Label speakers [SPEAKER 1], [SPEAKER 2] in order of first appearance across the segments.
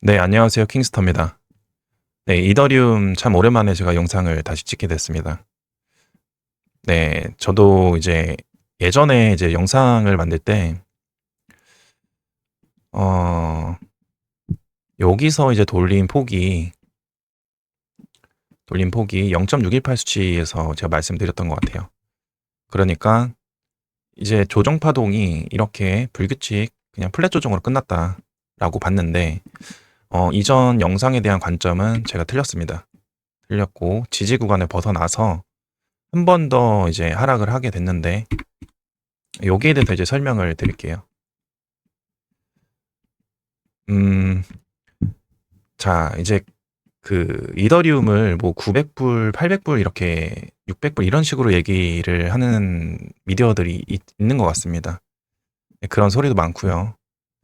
[SPEAKER 1] 네, 안녕하세요. 킹스터입니다. 네, 이더리움 참 오랜만에 제가 영상을 다시 찍게 됐습니다. 네, 저도 이제 예전에 이제 영상을 만들 때, 어, 여기서 이제 돌린 폭이, 돌린 폭이 0.618 수치에서 제가 말씀드렸던 것 같아요. 그러니까 이제 조정 파동이 이렇게 불규칙 그냥 플랫 조정으로 끝났다라고 봤는데, 어, 이전 영상에 대한 관점은 제가 틀렸습니다. 틀렸고 지지 구간을 벗어나서 한 번 더 이제 하락을 하게 됐는데 여기에 대해서 이제 설명을 드릴게요. 음, 자, 이제 그 이더리움을 뭐 900불, 800불 이렇게 600불 이런 식으로 얘기를 하는 미디어들이 있, 있는 것 같습니다. 그런 소리도 많고요.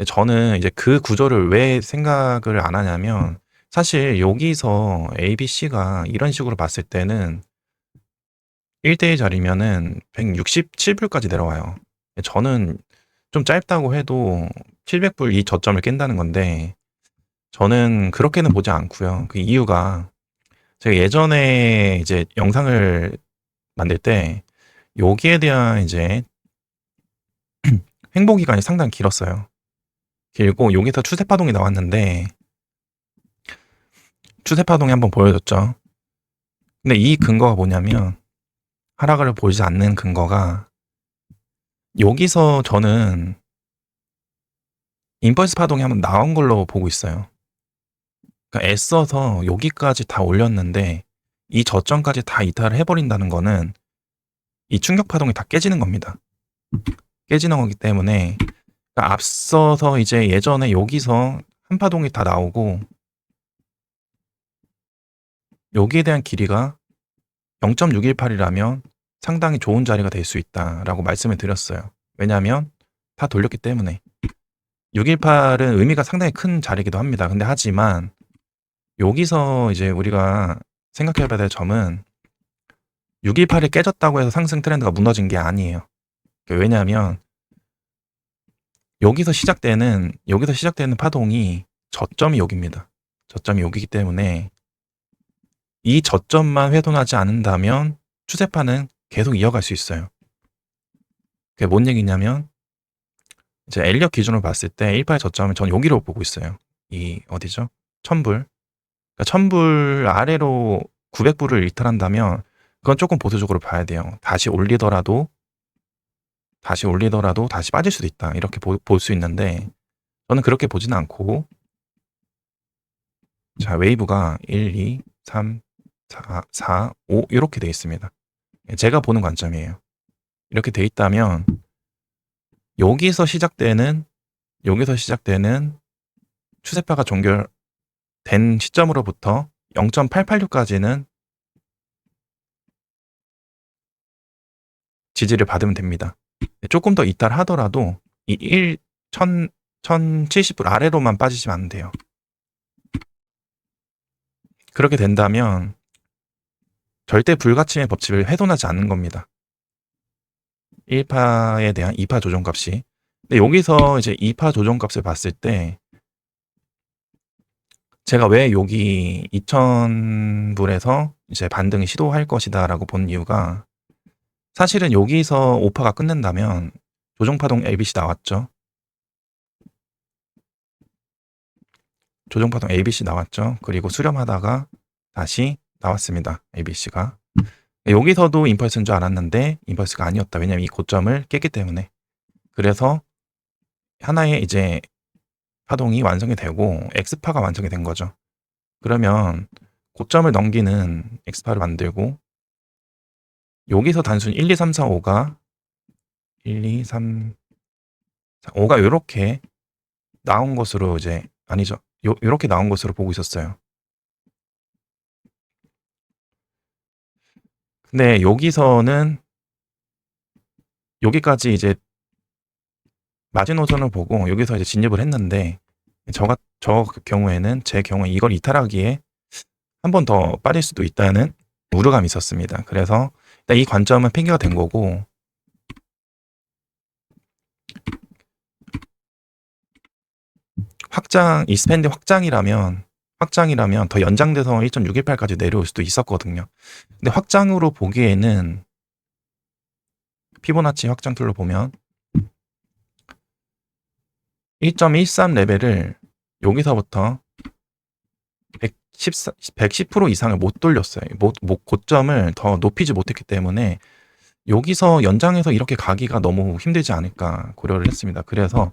[SPEAKER 1] 저는 이제 그 구조를 왜 생각을 안 하냐면 사실 여기서 ABC가 이런 식으로 봤을 때는 1대1 자리면은 167 불까지 내려와요. 저는 좀 짧다고 해도 700 불 이 저점을 깬다는 건데 저는 그렇게는 보지 않고요. 그 이유가 제가 예전에 이제 영상을 만들 때 여기에 대한 이제 횡보 기간이 상당히 길었어요. 길고 여기서 추세 파동이 나왔는데 추세 파동이 한번 보여줬죠. 근데 이 근거가 뭐냐면 하락을 보이지 않는 근거가 여기서 저는 임펄스 파동이 한번 나온 걸로 보고 있어요. 그러니까 애써서 여기까지 다 올렸는데 이 저점까지 다 이탈을 해버린다는 거는 이 충격 파동이 다 깨지는 겁니다. 깨지는 거기 때문에 그러니까 앞서서 이제 예전에 여기서 한 파동이 다 나오고 여기에 대한 길이가 0.618이라면 상당히 좋은 자리가 될 수 있다라고 말씀을 드렸어요. 왜냐하면 다 돌렸기 때문에 618은 의미가 상당히 큰 자리이기도 합니다. 근데 하지만 여기서 이제 우리가 생각해 봐야 될 점은 618이 깨졌다고 해서 상승 트렌드가 무너진 게 아니에요. 왜냐하면 여기서 시작되는 여기서 시작되는 파동이 저점이 여기입니다. 저점이 여기기 때문에 이 저점만 회돈하지 않는다면 추세파는 계속 이어갈 수 있어요. 그게 뭔 얘기냐면 이제 엘리엇 기준으로 봤을 때 1파의 저점은 전 여기로 보고 있어요. 이 어디죠? 1000불. 그러니까 1000불 아래로 900불을 이탈한다면 그건 조금 보수적으로 봐야 돼요. 다시 올리더라도 다시 올리더라도 다시 빠질 수도 있다. 이렇게 볼 수 있는데 저는 그렇게 보지는 않고 자, 웨이브가 1, 2, 3, 4, 4, 5 이렇게 돼 있습니다. 제가 보는 관점이에요. 이렇게 돼 있다면 여기서 시작되는 여기서 시작되는 추세파가 종결된 시점으로부터 0.886까지는 지지를 받으면 됩니다. 조금 더 이탈하더라도 이 1, 1000, 1070불 아래로만 빠지시면 안 돼요. 그렇게 된다면 절대 불가침의 법칙을 훼손하지 않는 겁니다. 1파에 대한 2파 조정값이. 근데 여기서 이제 2파 조정값을 봤을 때 제가 왜 여기 2000불에서 이제 반등을 시도할 것이다 라고 본 이유가 사실은 여기서 오파가 끝낸다면 조정파동 ABC 나왔죠. 조정파동 ABC 나왔죠. 그리고 수렴하다가 다시 나왔습니다. ABC가. 여기서도 임펄스인 줄 알았는데 임펄스가 아니었다. 왜냐면 이 고점을 깼기 때문에. 그래서 하나의 이제 파동이 완성이 되고 X파가 완성이 된 거죠. 그러면 고점을 넘기는 X파를 만들고 여기서 단순히 1, 2, 3, 4, 5가 1, 2, 3, 4, 5가 이렇게 나온 것으로 이제 아니죠. 요, 이렇게 나온 것으로 보고 있었어요. 근데 여기서는 여기까지 이제 마지노선을 보고 여기서 이제 진입을 했는데 저, 저 경우에는 제 경우에 이걸 이탈하기에 한 번 더 빠질 수도 있다는 우려감이 있었습니다. 그래서 이 관점은 핑계가 된 거고 확장 이 스펜드 확장이라면 확장이라면 더 연장돼서 1.618까지 내려올 수도 있었거든요. 근데 확장으로 보기에는 피보나치 확장 툴로 보면 1.13 레벨을 여기서부터 114, 110% 이상을 못 돌렸어요. 못, 못, 고점을 더 높이지 못했기 때문에 여기서 연장해서 이렇게 가기가 너무 힘들지 않을까 고려를 했습니다. 그래서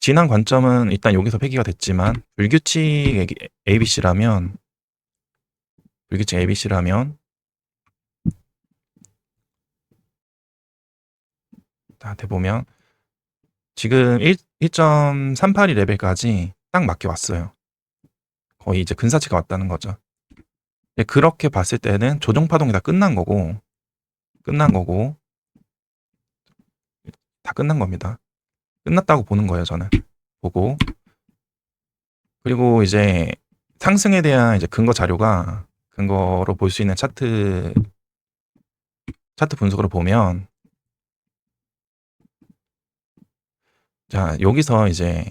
[SPEAKER 1] 지난 관점은 일단 여기서 폐기가 됐지만 불규칙 ABC라면 불규칙 ABC라면 자, 대보면 지금 1, 1.382 레벨까지 딱 맞게 왔어요. 거의 이제 근사치가 왔다는 거죠. 그렇게 봤을 때는 조정 파동이 다 끝난 거고 끝난 거고 다 끝난 겁니다. 끝났다고 보는 거예요, 저는. 보고 그리고 이제 상승에 대한 이제 근거 자료가 근거로 볼 수 있는 차트 차트 분석으로 보면 자, 여기서 이제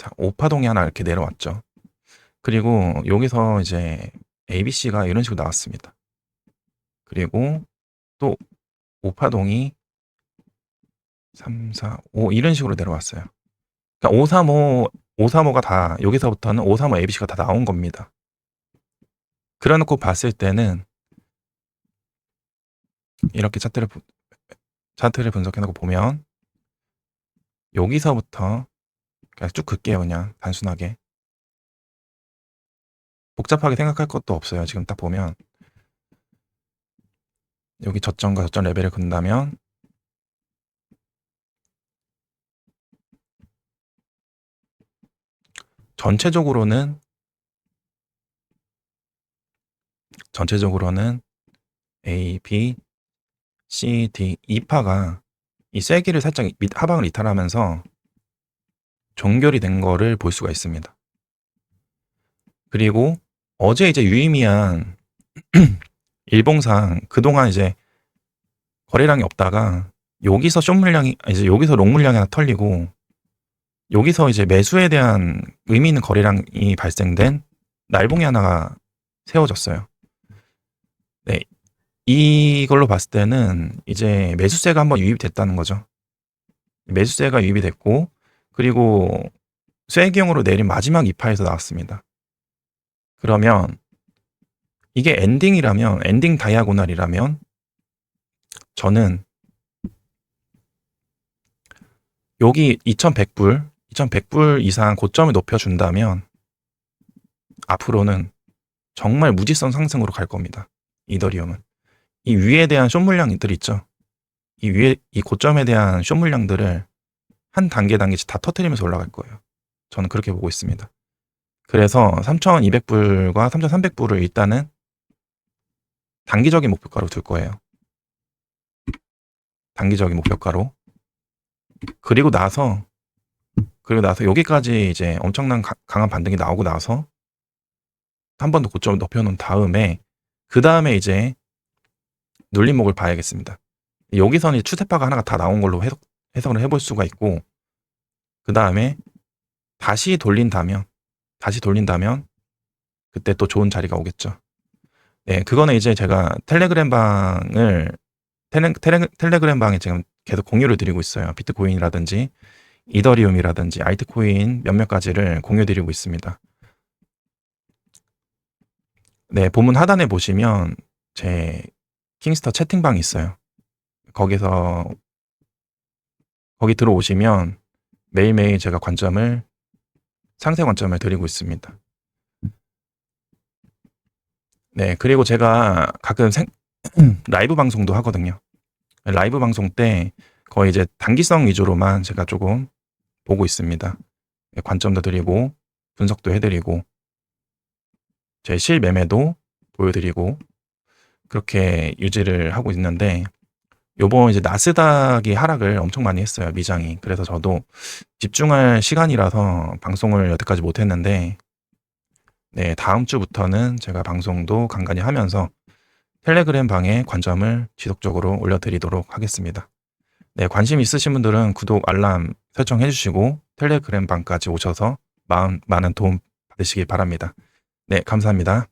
[SPEAKER 1] 자, 오파동이 하나 이렇게 내려왔죠. 그리고 여기서 이제 ABC가 이런 식으로 나왔습니다. 그리고 또 오파동이 3, 4, 5 이런 식으로 내려왔어요. 그러니까 5, 3, 5, 5, 3, 5가 다 여기서부터는 5, 3, 5 ABC가 다 나온 겁니다. 그래놓고 봤을 때는 이렇게 차트를 보- 차트를 분석해놓고 보면 여기서부터 그냥 쭉 긋게요 그냥 단순하게. 복잡하게 생각할 것도 없어요 지금 딱 보면. 여기 저점과 저점 레벨을 긋는다면 전체적으로는 전체적으로는 A, B, C, D 2파가 이 쐐기를 살짝 밑 하방을 이탈하면서 종결이 된 거를 볼 수가 있습니다. 그리고 어제 이제 유의미한 일봉상 그동안 이제 거래량이 없다가 여기서 숏 물량이 이제 여기서 롱 물량이 하나 털리고 여기서 이제 매수에 대한 의미 있는 거래량이 발생된 날봉이 하나가 세워졌어요. 네. 이걸로 봤을 때는 이제 매수세가 한번 유입이 됐다는 거죠. 매수세가 유입이 됐고 그리고 쇠기형으로 내린 마지막 2파에서 나왔습니다. 그러면 이게 엔딩이라면 엔딩 다이아고날이라면 저는 여기 2100불 2100불 이상 고점을 높여준다면 앞으로는 정말 무지성 상승으로 갈 겁니다. 이더리움은. 이 위에 대한 숏 물량들 있죠. 이 위에 이 고점에 대한 숏 물량들을 한 단계 단계씩 다 터트리면서 올라갈 거예요. 저는 그렇게 보고 있습니다. 그래서 3,200불과 3,300불을 일단은 단기적인 목표가로 둘 거예요. 단기적인 목표가로. 그리고 나서 그리고 나서 여기까지 이제 엄청난 가- 강한 반등이 나오고 나서 한 번 더 고점을 높여놓은 다음에 그 다음에 이제 눌림목을 봐야겠습니다. 여기서는 추세파가 하나가 다 나온 걸로 해석, 해석을 해볼 수가 있고 그 다음에 다시 돌린다면 다시 돌린다면 그때 또 좋은 자리가 오겠죠. 네, 그거는 이제 제가 텔레그램 방을 텔레, 텔레, 텔레그램 방에 지금 계속 공유를 드리고 있어요. 비트코인이라든지 이더리움이라든지 알트코인 몇몇 가지를 공유 드리고 있습니다. 네, 본문 하단에 보시면 제 킹스터 채팅방이 있어요. 거기서 거기 들어오시면 매일매일 제가 관점을 상세 관점을 드리고 있습니다. 네, 그리고 제가 가끔 생, 라이브 방송도 하거든요. 라이브 방송 때 거의 이제 단기성 위주로만 제가 조금 보고 있습니다. 네, 관점도 드리고 분석도 해드리고 제 실매매도 보여드리고 그렇게 유지를 하고 있는데 요번 이제 나스닥이 하락을 엄청 많이 했어요 미장이 그래서 저도 집중할 시간이라서 방송을 여태까지 못 했는데 네 다음 주부터는 제가 방송도 간간히 하면서 텔레그램 방에 관점을 지속적으로 올려드리도록 하겠습니다 네, 관심 있으신 분들은 구독, 알람 설정해 주시고 텔레그램 방까지 오셔서 마음, 많은 도움 받으시기 바랍니다. 네, 감사합니다.